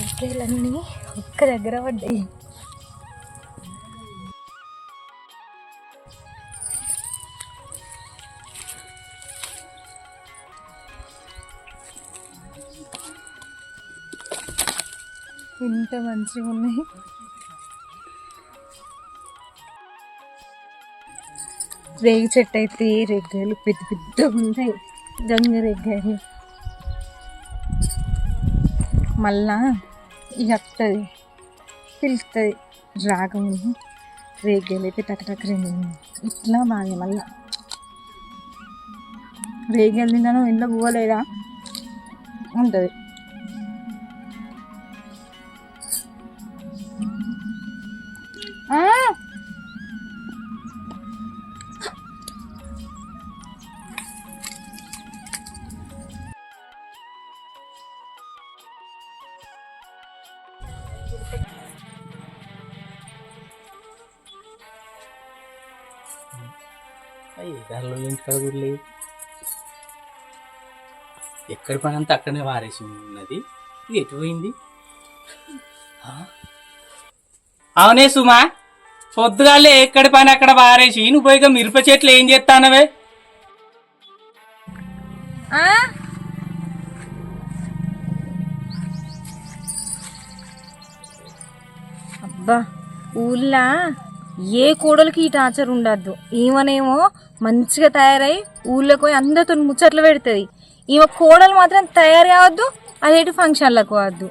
ఇంకేలన్నీ ఒక్క దగ్గర పడ్డాయి. ఇంత మంచిగా ఉన్నాయి. రేగి చెట్టు అయితే రెగ్గలు పెద్ద పెద్దగా ఉంటాయి గంగ రెగ్గలు మళ్ళా ఎత్తది పిలుస్తుంది రాగము రేగాయలు అయితే రెండు ఇట్లా బాగా మళ్ళా. రేగాయలు తిన్నాను ఇంట్లో పోలేదా ఉంటుంది. అయ్యి దానిలో ఇంటికాడ కూడా లేదు. ఎక్కడి పని అంతా అక్కడనే వారేసి ఉన్నది. ఇది ఎటు పోయింది? అవునే సుమా పొద్దుగాలే ఎక్కడి పని అక్కడ వారేసి నువ్వు పోయిగా మిరప చెట్లు ఏం చేస్తానవే? అబ్బా ఊళ్ళా ఏ కోడలికి ఈ టార్చర్ ఉండద్దు. ఏమనేమో మంచిగా తయారై ఊళ్ళోకి పోయి అందరితో ముచ్చట్లు పెడుతుంది. ఈమె కోడలు మాత్రం తయారు కావద్దు అదేంటి ఫంక్షన్లకు పోవద్దు.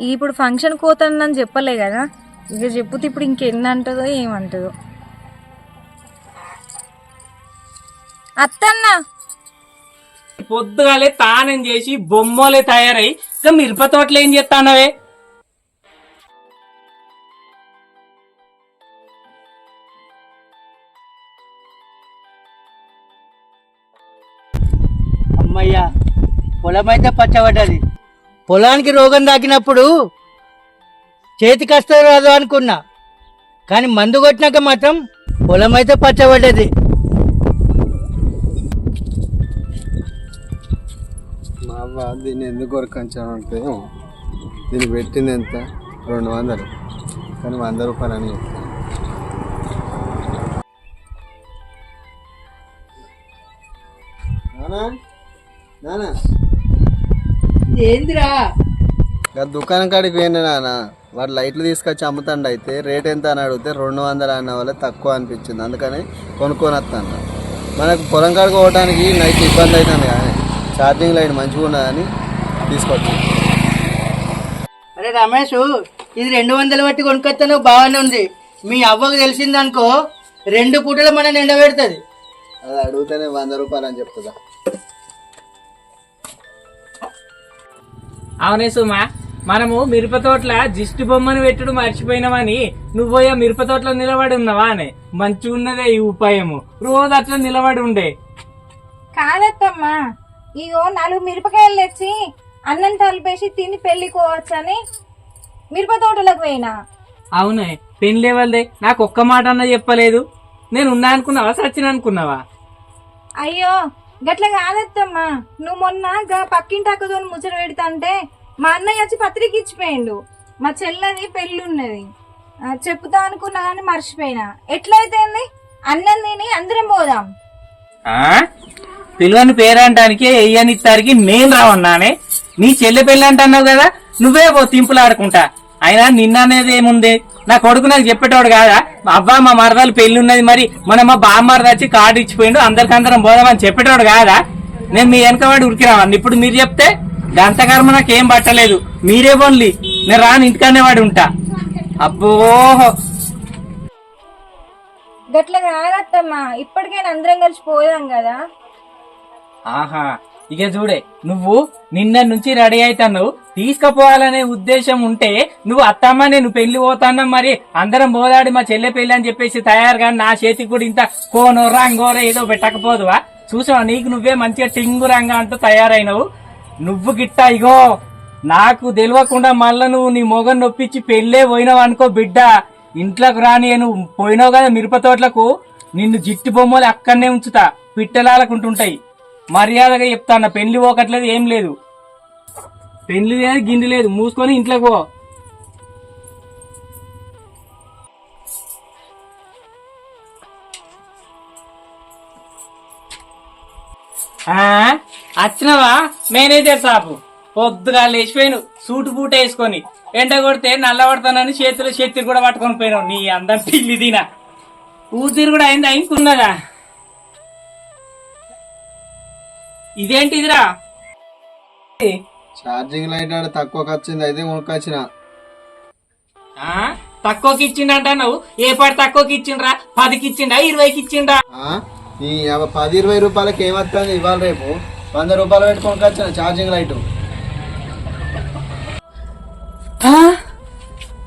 ఇప్పుడు ఫంక్షన్ పోతానని చెప్పలే కదా. ఇక చెప్పుతే ఇప్పుడు ఇంకెన్ని అంటుందో ఏమంటుందో. అత్తన్నా! పొద్దుగాలే తానం చేసి బొమ్మలే తయారై ఇంకా మిరప తోటలు ఏం చేస్తానవే? పొలం అయితే పచ్చబడ్డది. పొలానికి రోగం తాకినప్పుడు చేతికి వస్తుంది రాదు అనుకున్నా. కానీ మందు కొట్టినాక మాత్రం పొలం అయితే పచ్చబడ్డది. మా అవ్వ దీన్ని ఎందుకు కొరకంచామంటే దీన్ని పెట్టింది ఎంత? రెండు వందలు. కానీ వంద రూపాయలు అని చెప్తాను నానా? నానా? ఏందిరా? దుకాణం కాడికి పోయింది నాన్న. వాడు లైట్లు తీసుకొచ్చి అమ్ముతాండు అయితే రేట్ ఎంత అని అడిగితే రెండు వందలు అన్న వల్ల తక్కువ అనిపించింది. అందుకని కొనుక్కొని వస్తాను మనకు పొలం కాడికి పోవడానికి నైట్ ఇబ్బంది అవుతుంది కానీ ఛార్జింగ్ లైట్ మంచిగా ఉన్నదని తీసుకొచ్చి. అరే రమేష్ ఇది రెండు వందలు బట్టి కొనుక్కొస్తాను బాగానే ఉంది. మీ అవ్వకు తెలిసిందనుకో రెండు పూటలు మన నిండబెడుతుంది అది అడిగితేనే వంద రూపాయలు అని చెప్తుందా? అవునే సుమా మనము మిరప తోటల దిష్టి బొమ్మను పెట్టుడు మర్చిపోయినామని నువ్వు పోయి ఆ మిరప తోటలో నిలబడి ఉన్నావా అని. మంచిగా ఉన్నదే ఈ ఉపాయము. రోజు అట్లా నిలబడి ఉండే. కాదత్తమ్మా ఇగో నాలుగు మిరపకాయలు తెచ్చి అన్నం తలిపేసి తిని పెళ్ళికోవచ్చని మిరప తోటలకు పోయినా? అవునే పెళ్ళి లేవల్దే. నాకు ఒక్క మాట అన్న చెప్పలేదు. నేను ఉన్నా అనుకున్నావా సచిన అనుకున్నావా? అయ్యో గట్ల కాదత్తమ్మా. నువ్వు మొన్న గా పక్కింటి అక్కతో ముచ్చట పెడతాంటే మా అన్నయ్య వచ్చి పత్రిక ఇచ్చిపోయిండు. మా చెల్లది పెళ్ళి ఉన్నది చెప్తా అనుకున్నా కానీ మర్చిపోయినా. ఎట్లయితే అన్నం తిని అందరం పోదాం. ఆ? పిలువని పేరంటానికి ఎయ్యని ఇస్తారికి నేను రావన్నానే. నీ చెల్లె పెళ్ళి అంటున్నావు కదా నువ్వే పో తింపులాడుకుంటా. అయినా నిన్న అనేది ఏముంది? నా కొడుకు నాకు చెప్పేటోడు కాదా? అబ్బా మా మరదలు పెళ్ళి ఉన్నది మరి మన మా బామ్మరది వచ్చి కార్డు ఇచ్చిపోయిండు అందరికందరం పోదామని చెప్పేటోడు కాదా? నేను మీ వెనకవాడి ఉరికిరావాన్ని ఇప్పుడు మీరు చెప్తే గంతకర్మ నాకు ఏం పట్టలేదు. మీరే పోన్లి నేను రాను ఇంటికనే వాడి ఉంటా. అబ్బో! గట్ల కాదత్తమ్మా ఇప్పటికైనా అందరం కలిసి పోదాం కదా? ఆహా! ఇక చూడే నువ్వు నిన్న నుంచి రెడీ అవుతున్నావు తీసుకుపోవాలనే ఉద్దేశం ఉంటే నువ్వు అత్తమ్మ నేను పెళ్ళి పోతాన్నా మరి. అందరం పోదాడి మా చెల్లె పెళ్ళి అని చెప్పేసి తయారుగా నా చేతికి కూడా ఇంత కోను రంగోర ఏదో పెట్టకపోదువా? చూసావా నీకు నువ్వే మంచిగా టింగు రంగా అంటూ తయారైనవు. నువ్వు గిట్ట ఇగో నాకు తెలియకుండా మళ్ళా నువ్వు నీ మొగం నొప్పించి పెళ్ళే పోయినావు అనుకో బిడ్డ. ఇంట్లోకి రాని నువ్వు పోయినావు కదా మిరప తోటలకు. నిన్ను జిట్టు బొమ్మలు అక్కడనే ఉంచుతా. పిట్టలాలకుంటుంటాయి. మర్యాదగా చెప్తాను పెళ్ళి పోకట్లేదు ఏం లేదు. పెళ్ళి లేదు గిండి లేదు. మూసుకొని ఇంట్లోకి పో. ఆ, వచ్చినవా? మేనేజర్ సాపు పొద్దుగా లేచిపోయాను. సూటు బూట వేసుకొని. ఎండ కొడితే నల్ల పడతానని చేతిలో చేతికి కూడా పట్టుకొని పోయినావు. నీ అందం పిల్లి దీనా. ఊతిరి కూడా అయింది? అయింకున్నదా ఇదేంటిదిరా? ఛార్జింగ్ లైట్ ఆడ తక్కువకి వచ్చింది అయితే కొనుక్కొచ్చిన. ఆ? తక్కువకి ఇచ్చిండంట నువ్వు ఏ పాటి తక్కువకి ఇచ్చిండ్రా పదికి ఇచ్చిండా ఇరవైకి ఇచ్చిండా ఆ? ఈ యాభై పది ఇరవై రూపాయలకి ఏమొస్తుంది ఇవాళ రేపు? వంద రూపాయలు పెట్టి కొనుక్కొచ్చిన ఛార్జింగ్ లైట్. ఆ?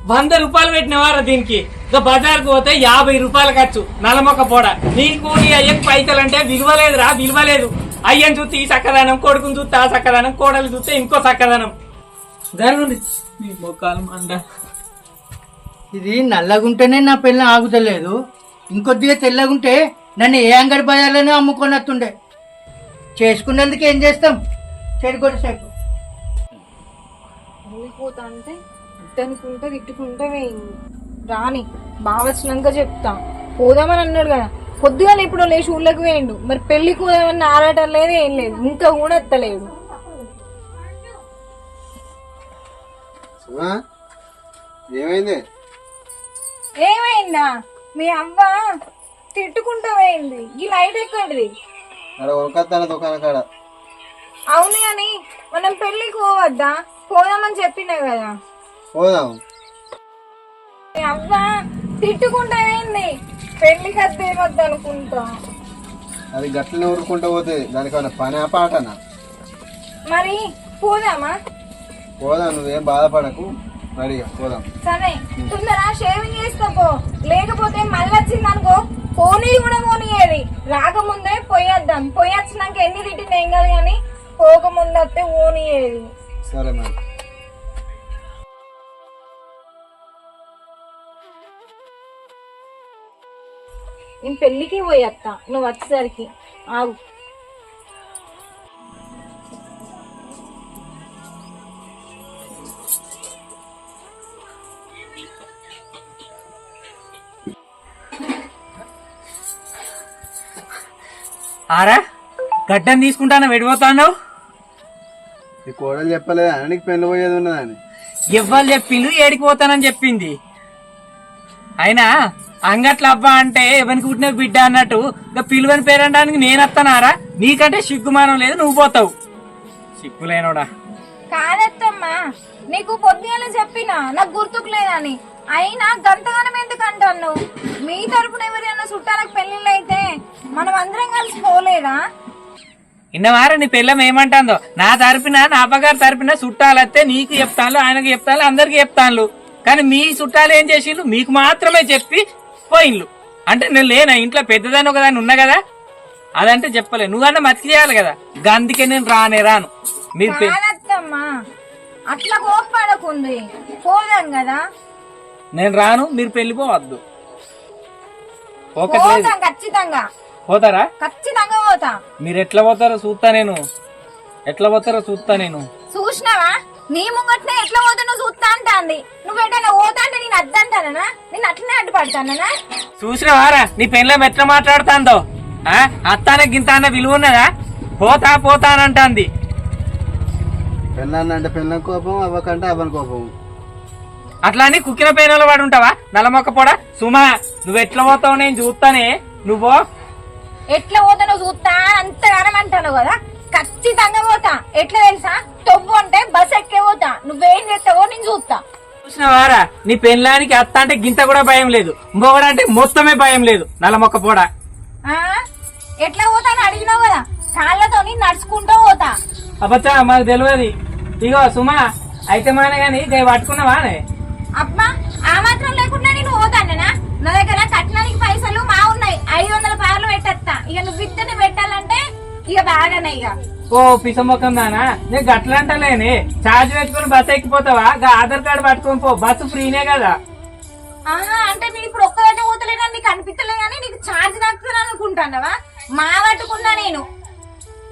వంద రూపాయలు పెట్టినవారా దీనికి? ఇక బజార్కు పోతే యాభై రూపాయలు ఖర్చు నలమొక్క పోడ. నీకు నీ అయ్యకు పైసలు అంటే విలువలేదురా విలువలేదు అయ్యని చూస్తే ఈ చక్కదనం కొడుకుని చూస్తే ఆ చక్కదనం కోడలు చూస్తే ఇంకో చక్కదనం జరుగుంది నీ మొక్కలు మండ. ఇది నల్లగుంటేనే నా పిల్ల ఆగుతలేదు. ఇంకొద్దిగా తెల్లగుంటే నన్ను ఏ అంగడి బజార్లోనే అమ్ముకొని వస్తుండే చేసుకున్నందుకు ఏం చేస్తాం? చెడుకొడి సేపు వెళ్ళిపోతా అంటే తిట్టుకుంటే తిట్టుకుంటే రాని బాగా వచ్చినాక చెప్తా. పోదామని అన్నాడు కదా. పొద్దుగా ఇప్పుడు లేచి ఊళ్ళకి వేయండు మరి పెళ్ళికి పోదామని ఆరాటం లేదు ఏం లేదు. ఇంకా కూడా ఎత్తలేడు సుమా ఏమైంది? ఏమైందా? మీ అవ్వ తిట్టుకుంటూ పోయింది. ఈ లైట్ ఎక్కడిది? అవును అని మనం పెళ్ళికి పోవద్దా? పోదామని చెప్పినా కదా. పోదాం. మీ అవ్వ తిట్టుకుంటా పోయింది పెళ్ళికి అద్దె వద్దు అనుకుంటా. అది గట్లనే ఊరుకుంటూ పోతుంది దానికన్నా పని ఆ పాటనా? మరి పోదామా? పోదాం నువ్వేం బాధపడకు. రెడీగా పోదాం. సరే తొందర షేవింగ్ చేసుకోపో లేకపోతే మళ్ళీ వచ్చింది అనుకో పోనీ కూడా పోనీయేది రాకముందే పోయేద్దాం. పోయి వచ్చినాక ఎన్ని తిట్టిన ఏం కాదు కానీ పోకముందు వస్తే పోనీయేది సరే మరి. నేను పెళ్ళికి పోయేస్తా నువ్వు వచ్చేసరికి ఆగు. ఆరా గడ్డం తీసుకుంటాను వెడిపోతాను ఈ కోడలు చెప్పలేదా నీకు పెళ్ళి పోయేది ఉన్నదని. ఎవ్వరు చెప్పిండు ఏడికి పోతానని చెప్పింది. అయినా అంగట్ల అబ్బా అంటే ఎవరికి పుట్టిన బిడ్డ అన్నట్టు ఇంకా పిలువని పేరనడానికి నేను వస్తానారా నీకంటే సిగ్గుమానం లేదు నువ్వు పోతావు. సిగ్గులేనోడా. కాదత్తమ్మా నీకు పొద్దుగాల చెప్పినా నాకు గుర్తుకు లేదని. అయినా గంతగానం ఎందుకు అంటాను మీ తరపున ఎవరైనా చుట్టాలకు పెళ్ళిళ్ళు అయితే మనం అందరం కలిసి పోలేదా? ఇన్నవారా నీ పిల్లం ఏమంటాందో? నా తరపున నా అబ్బగారు తరపున చుట్టాలత్తే నీకు చెప్తాను ఆయనకు చెప్తాను అందరికి చెప్తాను కానీ మీ చుట్టాలు ఏం చేసిండ్రు మీకు మాత్రమే చెప్పి పోయిండ్లు అంటే నేను లేనా? ఇంట్లో పెద్దదాన్ని ఒకదాన్ని ఉన్నా కదా? అదంటే చెప్పలే. నువ్వన్నా మతికి చేయాలి కదా? అందుకే నేను రానే రాను. మీరు పె- కాదత్తమ్మా. అట్లా కోప్పడకుంది. పోదాం కదా? నేను రాను మీరు ఒకటి లేదు. పోతాం ఖచ్చితంగా. పోతారా? ఖచ్చితంగా పోతాం. మీరు ఎట్లా పోతారో చూస్తా నేను. ఎట్లా పోతారో చూస్తా నేను. చూసినావా? నీ ముంగట్నే ఎట్లా పోతున్నా చూస్తా అంటాంది. నువ్వు ఎటైనా పోతా అంటే నేను అద్దంటానా నేను అట్లనే అడ్డుపడతానా చూసినవారా? నీ పెళ్ళం ఎట్లా మాట్లాడుతాందో? ఆ? అత్తానే గింత అన్న విలువ ఉన్నదా? పోతా పోతా అని అంటాంది పెళ్ళాన్ని అంటే పెళ్ళం కోపం అవ్వకంటే అవ్వని కోపం. అట్లా అని కుక్కిన పేనలో వాడు ఉంటావా? నల్లమొక్క పొడ? సుమా నువ్వు ఎట్లా పోతావు నేను చూస్తానే. నువ్వు ఎట్లా పోతానో చూస్తా? అంతగానం అంటాను కదా. ఖచ్చితంగా పోతా. ఎట్లా తెలుసా? తొవ్వు అంటే బస్ ఎక్కే పోతా. నువ్వేం చేస్తావో నేను చూస్తా. చూసినవారా? నీ పెళ్ళానికి అత్త అంటే గింత కూడా భయం లేదు. మొగడంటే మొత్తమే భయం లేదు. నల్లమొక్క పొడ. ఆ? ఎట్లా పోతాను అడిగినావు కదా? కాళ్ళతోని నడుచుకుంటూ పోతా. అబ్బచ్చా మాకు తెలియదు ఇగో సుమా అయితే మానే గాని నేను పట్టుకున్నావానే అబ్బా ఆ మాత్రం లేకుండా నేను పోతానా నా దగ్గర కట్నానికి పైసలు మా ఉన్నాయి. ఐదు వందల పార్లు పెట్టేస్తా ఇక నువ్వు ఇద్దరిని పెట్టాలంటే ఇక బాగానే ఇక. ఓ పిసమొక్కం దానా నేను? గట్ల అంటలేని ఛార్జ్ పెట్టుకుని బస్సు ఎక్కిపోతావా? గా ఆధార్ కార్డు పట్టుకొని పో. బస్సు ఫ్రీనే కదా. అంటే నేను ఇప్పుడు ఒక్కదంటే పోతలేనని నీకు అనిపించలే కానీ నీకు ఛార్జ్ నాకుతాను అనుకుంటానవా మా పట్టుకున్నా నేను.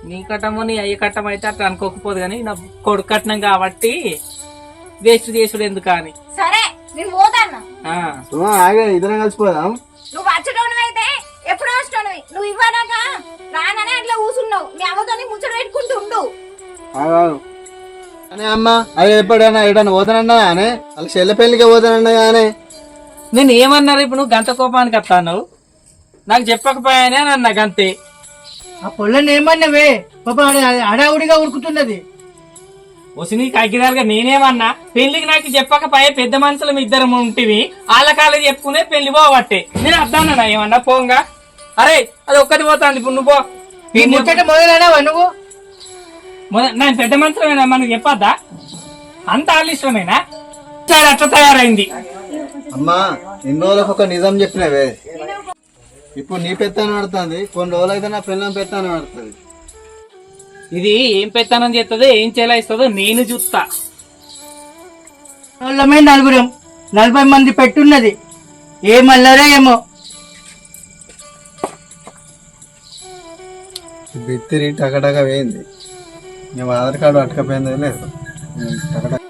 నీ కట్టమో నీ అయ్య కట్టం అయితే అట్లా అనుకోకపోదు కానీ నా కొడుకు కట్నం కాబట్టి వేస్ట్ చేసుడు ఎందుకు అని సరే నేను పోతాను ఆ, సుమా ఆగే ఇద్దరం కలిసిపోదాం. నువ్వు వచ్చటోను అయితే ఎప్పుడు వస్తాను నువ్వు అట్లా కూసున్నావు. మీ అమ్మతో ముచ్చట పెట్టుకుంటూ ఉండు. ఆగాను అని అమ్మ అది ఎప్పుడైనా ఎడన్నా పోతానన్నా కానీ వాళ్ళకి చెల్లె పెళ్ళికి పోతానన్నా కానీ. నేను ఏమన్నారు ఇప్పుడు నువ్వు గంట కోపానికి వస్తాను నాకు చెప్పకపోయానే అని అన్నా గంతే ఆ పొలని ఏమన్నావే? పాప హడావుడిగా ఉరుకుతున్నది. వచ్చి నీకు అగ్గిదారుగా నేనేమన్నా? పెళ్ళికి నాకు చెప్పకపోయే పెద్ద మనుషులు మీ ఇద్దరం ఉంటివి. వాళ్ళ కాళ్ళు చెప్పుకునే పెళ్ళి పోవట్టే. నేను అద్దానా ఏమన్నా పోంగా? అరే అది ఒక్కటి పోతాంది. ఇప్పుడు నువ్వు పో. ఈ ముచ్చట మొదలైనవా నువ్వు? మొద- నేను పెద్ద మనుషులమేనా? మనకు చెప్పొద్దా? అంత ఆలస్యమేనా సరే అట్లా తయారైంది. అమ్మా ఇన్ని రోజులకు ఒక నిజం చెప్పినవే. ఇప్పుడు నీ పెత్తాను పడుతుంది కొన్ని రోజులు అయితే నా పిల్లం పెత్తాను పడుతుంది ఇది ఏం పెత్తానని చెప్తుందో ఏం చేలాయిస్తుందో నేను చూస్తా వాళ్ళమే నలుగురం నలభై మంది పెట్టున్నది. ఏ మల్లరో ఏమో. బిత్తిరి టకటక పోయింది మేము ఆధార్ కార్డు అట్టకపోయింది లేదు టకటక